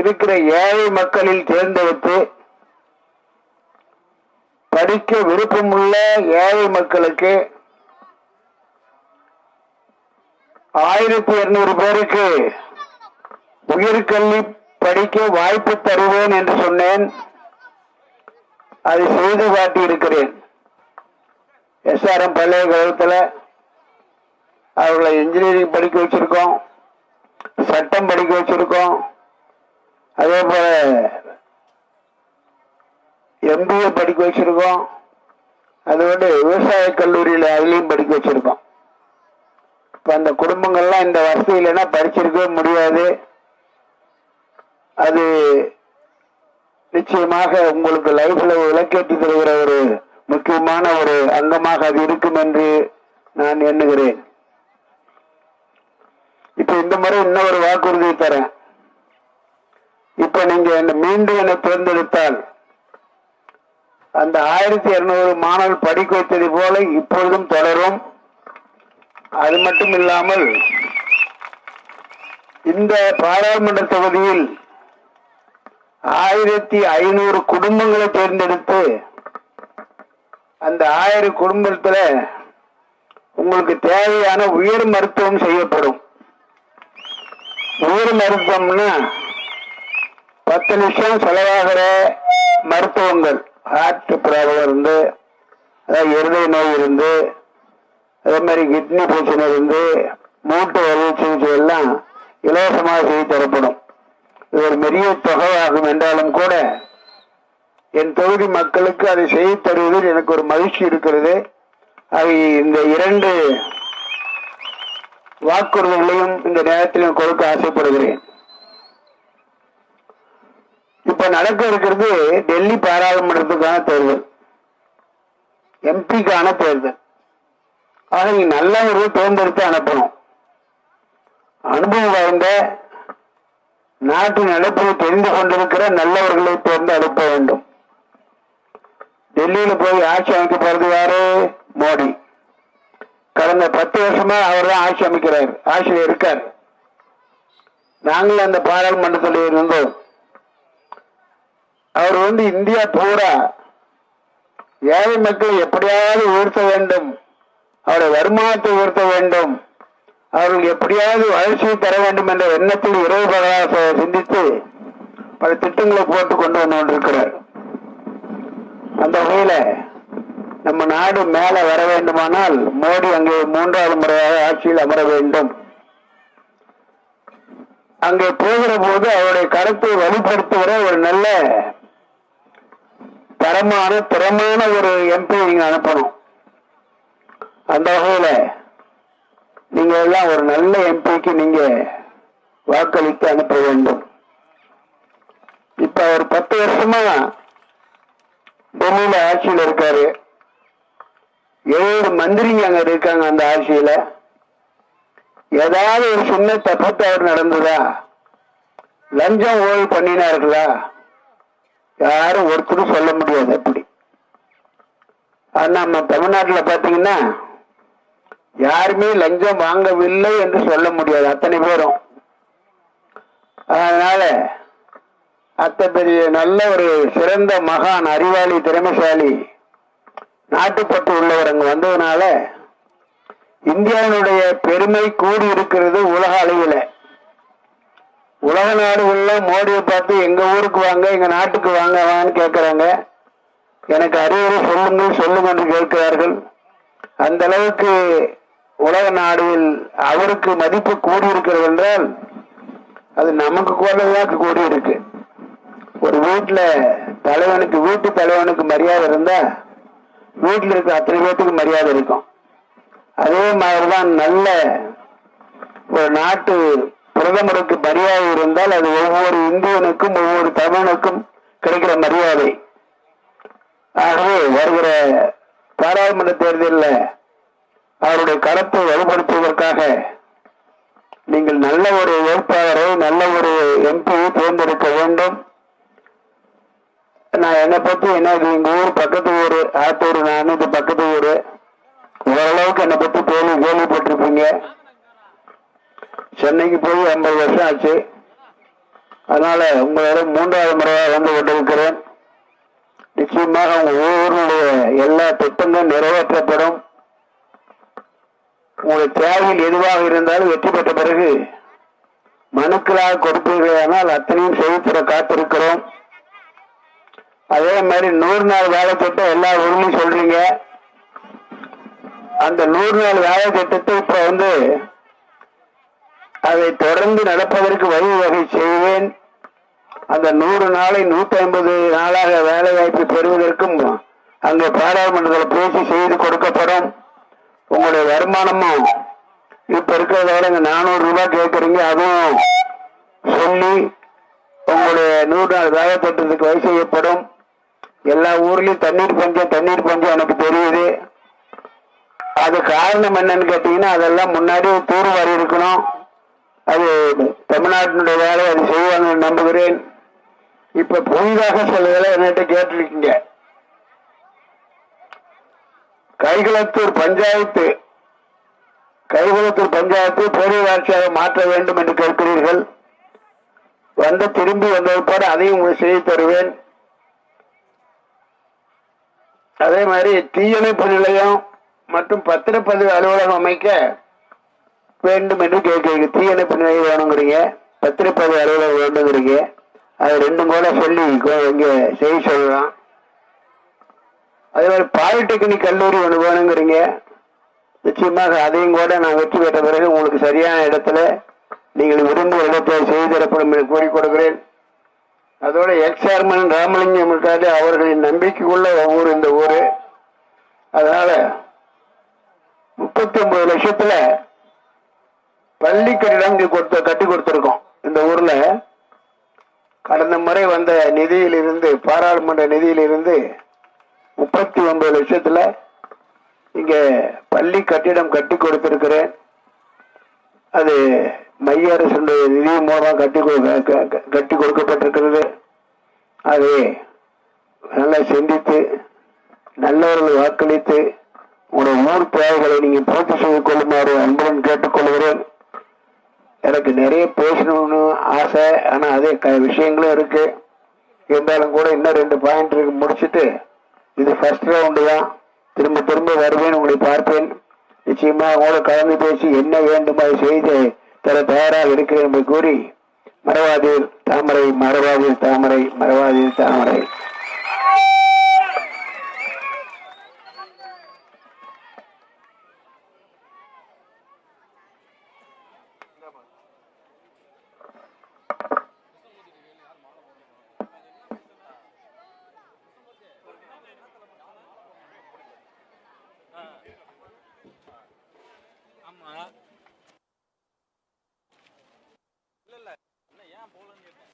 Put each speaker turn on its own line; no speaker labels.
இருக்கிற ஏழை மக்களில் தேர்ந்தெடுத்து படிக்க விருப்பமுள்ள ஏழை மக்களுக்கு ஆயிரத்தி இருநூறு பேருக்கு உயிர்கல்வி படிக்க வாய்ப்பு தருவேன் என்று சொன்னேன். அதை செய்து காட்டி இருக்கிறேன் எஸ்ஆர்எம் பல்கலைக்கழகத்தில் அவர்களை இன்ஜினியரிங் படிக்க வச்சிருக்கோம். சட்டம் படிக்க வச்சிருக்கோம். அதே போல எம்பிஏ படிக்க வச்சிருக்கோம். அது வந்து விவசாய கல்லூரியில் அதுலேயும் படிக்க வச்சிருக்கோம். இப்போ அந்த குடும்பங்கள்லாம் இந்த வசதி இல்லைன்னா படிச்சிருக்கவே முடியாது. அது நிச்சயமாக உங்களுக்கு லைஃப்ல விளக்கேற்றி தருகிற ஒரு முக்கியமான ஒரு அங்கமாக அது இருக்கும் என்று நான் எண்ணுகிறேன். இப்போ இந்த முறை இன்னொரு வாக்குறுதி தரேன். இப்ப நீங்க என்ன மீண்டும் என்னை தேர்ந்தெடுத்தால் அந்த ஆயிரத்தி இருநூறு மாணவர்கள் படிக்க வைத்தது போல இப்பொழுதும் தொடரும். அது மட்டும் இல்லாமல் இந்த பாராளுமன்ற தொகுதியில் ஆயிரத்தி ஐநூறு குடும்பங்களை தேர்ந்தெடுத்து அந்த ஆயிரம் குடும்பத்துல உங்களுக்கு தேவையான உயர் மருத்துவம் செய்யப்படும். உயர் மருத்துவம்னா பத்து நிமிஷம் செலவாகிற மருத்துவங்கள் ஹார்ட் ப்ராப்ளம் இருந்து அதாவது இருதய நோய் இருந்து அதே மாதிரி கிட்னி பிரச்சனை இருந்து மூட்டு வலி சிகிச்சை எல்லாம் இலவசமாக செய்து தரப்படும். இது ஒரு பெரிய தொகையாகும் என்றாலும் கூட என் தொகுதி மக்களுக்கு அதை செய்து தருவதில் எனக்கு ஒரு மகிழ்ச்சி இருக்கிறது. அவை இந்த இரண்டு வாக்குறுதிகளையும் இந்த நேரத்திலும் கொடுக்க ஆசைப்படுகிறேன். இப்ப நடக்க இருக்கிறது டெல்லி பாராளுமன்றத்துக்கான தேர்தல். எம்பிக்கான தேர்தல். ஆக நீ நல்லவர்கள் தேர்ந்தெடுத்து அனுப்பணும். அனுபவம் வாய்ந்த நாட்டு நடப்பை தெரிந்து கொண்டிருக்கிற நல்லவர்களை தேர்ந்து அனுப்ப வேண்டும். டெல்லியில போய் ஆட்சி அமைக்க போறது யாரு? மோடி. கடந்த பத்து வருஷமா அவர் தான் ஆட்சி அமைக்கிறார். ஆட்சியில் இருக்கார். நாங்களும் அந்த பாராளுமன்றத்தில் இருந்தோம். அவர் வந்து இந்தியா பூரா ஏழை மக்கள் எப்படியாவது உயர்த்த வேண்டும். அவருடைய வருமானத்தை உயர்த்த வேண்டும். அவர்கள் எப்படியாவது வளர்ச்சியை தர வேண்டும் என்ற எண்ணத்தில் இரவு பகலாக சிந்தித்து பல திட்டங்களை போட்டு கொண்டு வந்து கொண்டிருக்கிறார். அந்த வகையில நம்ம நாடு மேல வர வேண்டுமானால் மோடி அங்கே மூன்றாவது முறையாக ஆட்சியில் அமர வேண்டும். அங்கே போகிற போது அவருடைய கருத்தை வலுப்படுத்துகிற ஒரு நல்ல தரமான திறமான ஒரு எம்பி நீங்க அனுப்பணும். அந்த வகையில நீங்க எல்லாம் ஒரு நல்ல எம்பிக்கு நீங்க வாக்களித்து அனுப்ப வேண்டும். இப்ப அவர் பத்து வருஷமா டெல்லியில ஆட்சியில் இருக்காரு. ஏழு மந்திரிங்க அங்க இருக்காங்க அந்த ஆட்சியில. ஏதாவது ஒரு சின்ன தப்பு தவறு நடந்ததா? லஞ்சம் ஓய்வு பண்ணினா இருக்கலாம் யாரும் ஒருத்தரும் சொல்ல முடியாது அப்படி. ஆனால் நம்ம தமிழ்நாட்டில் பார்த்தீங்கன்னா யாருமே லஞ்சம் வாங்கவில்லை என்று சொல்ல முடியாது. அத்தனை பேரும். அதனால அத்த பெரிய நல்ல ஒரு சிறந்த மகான் அறிவாளி திறமைசாலி நாட்டுப்பட்டு உள்ளவர் அங்க வந்ததுனால இந்தியாவினுடைய பெருமை கூடி இருக்கிறது உலக அளவில். உலக நாடுகளில் மோடியை பார்த்து எங்கள் ஊருக்கு வாங்க எங்கள் நாட்டுக்கு வாங்க வான்னு கேட்குறாங்க எனக்கு அறிவுரை சொல்லுங்கள் சொல்லுங்க என்று கேட்கிறார்கள். அந்த அளவுக்கு உலக நாடுகள் அவருக்கு மதிப்பு கூடியிருக்கிறது என்றால் அது நமக்கு கூடதான் கூடியிருக்கு. ஒரு வீட்டில் தலைவனுக்கு வீட்டு தலைவனுக்கு மரியாதை இருந்தால் வீட்டில் இருக்க அத்தனை பேர்த்துக்கு மரியாதை இருக்கும். அதே மாதிரிதான் நல்ல ஒரு நாட்டு பிரதமருக்கு மரியாதை இருந்தால் அது ஒவ்வொரு இந்தியனுக்கும் ஒவ்வொரு தமிழனுக்கும் கிடைக்கிற மரியாதை. ஆகவே வருகிற பாராளுமன்ற தேர்தலில் அவருடைய கருத்தை வலுப்படுத்துவதற்காக நீங்கள் நல்ல ஒரு வேட்பாளரை நல்ல ஒரு எம்பியை தேர்ந்தெடுக்க வேண்டும். நான் என்னை பத்தி என்ன இது எங்க ஊர் பக்கத்து ஊர் ஆத்தூர் நான் இது பக்கத்து ஊர். ஓரளவுக்கு என்னை பத்தி கேள்வி கேள்விப்பட்டிருப்பீங்க. சென்னைக்கு போய் ஐம்பது வருஷம் ஆச்சு. அதனால உங்களோட மூன்றாவது முறையாக வந்து கொண்டிருக்கிறேன். நிச்சயமாக உங்க ஊருடைய எல்லா திட்டங்களும் நிறைவேற்றப்படும். உங்களுடைய தேவையில் எதுவாக இருந்தாலும் வெற்றி பெற்ற பிறகு மனுக்களாக கொடுப்பீர்களானால் அத்தனையும் செய்யப்பட காத்திருக்கிறோம். அதே மாதிரி நூறு நாள் வேலை திட்டம் எல்லா ஊர்லையும் சொல்றீங்க. அந்த நூறு நாள் வேலை திட்டத்தை இப்ப வந்து அதை தொடர்ந்து நடப்பதற்கு வழிவகை செய்வேன். அந்த நூறு நாளை நூத்தி ஐம்பது நாளாக வேலை வாய்ப்பு பெறுவதற்கும் அங்கே பாராளுமன்றத்தில் பேசி செய்து கொடுக்கப்படும். உங்களுடைய வருமானமும் இப்ப இருக்கிறத விட இங்க நானூறு ரூபாய் கேட்கறீங்க அதுவும் சொல்லி உங்களுடைய நூறு நாள் வேலை திட்டத்துக்கு வழி செய்யப்படும். எல்லா ஊர்லயும் தண்ணீர் பஞ்சம் தண்ணீர் பஞ்சம் எனக்கு தெரியுது. அது காரணம் என்னன்னு கேட்டீங்கன்னா அதெல்லாம் முன்னாடி தூர்வாரி இருக்கணும் அது தமிழ்நாட்டினுடைய வேலை அது செய்வாங்கன்னு நம்புகிறேன். இப்ப புதிதாக சிலதெல்லாம் என்கிட்ட கேட்டிருக்கீங்க. கைகுளத்தூர் பஞ்சாயத்து கைகுளத்தூர் பஞ்சாயத்து பேரூராட்சியாக மாற்ற வேண்டும் என்று கேட்கிறீர்கள். வந்து திரும்பி வந்ததுபாடு அதையும் உங்களுக்கு செய்து தருவேன். அதே மாதிரி தீயணைப்பு நிலையம் மற்றும் பத்திரப்பதிவு அலுவலகம் அமைக்க வேண்டும் என்று கேட்கிறீங்க தீயணைப்பு நிலையம் வேணுங்கிறீங்க. பத்திரப்பதிவு அலுவலகம் வேண்டுங்கிறீங்க. அது ரெண்டும் கூட சொல்லி இங்கே இங்க செய்ய சொல்லலாம் அதே மாதிரி பாலிடெக்னிக் கல்லூரி ஒன்று வேணுங்கிறீங்க. நிச்சயமாக அதையும் கூட நான் வெற்றி பெற்ற பிறகு உங்களுக்கு சரியான இடத்துல நீங்கள் விரும்பும் இடத்தை செய்து தரப்படும் என்று கூறி கொடுக்கிறேன். அதோட எக்ஸ்ஆர்மன் ராமலிங்கம் இருக்காரு. அவர்களின் நம்பிக்கைக்குள்ள ஊர் இந்த ஊர். அதனால முப்பத்தி ஒன்பது லட்சத்துல பள்ளி கட்டிடம் இங்க கொடுத்த கட்டி கொடுத்திருக்கோம். இந்த ஊர்ல கடந்த முறை வந்த நிதியிலிருந்து பாராளுமன்ற நிதியிலிருந்து முப்பத்தி ஒன்பது லட்சத்துல இங்க பள்ளி கட்டிடம் கட்டி கொடுத்திருக்கிறேன். அது மைய அரசுடைய நிதி மூலமாக கட்டி கொடு- க- க- கட்டி கொடுக்கப்பட்டிருக்கிறது. அதை நல்லா சிந்தித்து நல்லவர்கள் வாக்களித்து உங்களுடைய ஊர் தேவைகளை நீங்கள் பூர்த்தி செய்து கொள்ளுமாறு அன்புடன் கேட்டுக்கொள்கிறேன். எனக்கு நிறைய பேசணும்னு ஆசை ஆனால் அதே க- விஷயங்களும் இருக்குது இருந்தாலும் கூட இன்னும் ரெண்டு பாயிண்ட் இருக்கு. முடிச்சிட்டு இது ஃபர்ஸ்ட் ரவுண்டு தான். திரும்ப திரும்ப வருவேன் உங்களை பார்ப்பேன். நிச்சயமாக உங்களோட கலந்து பேசி என்ன வேண்டுமா அதை செய்து தர தயாராக இருக்கிறேன் என்று கூறி மறவாதீர் தாமரை மரவாதீர் தாமரை மறவாதீர் தாமரை.
ஆமா. இல்ல இல்ல. என்ன ஏன் போலன்னு கேட்டேன்.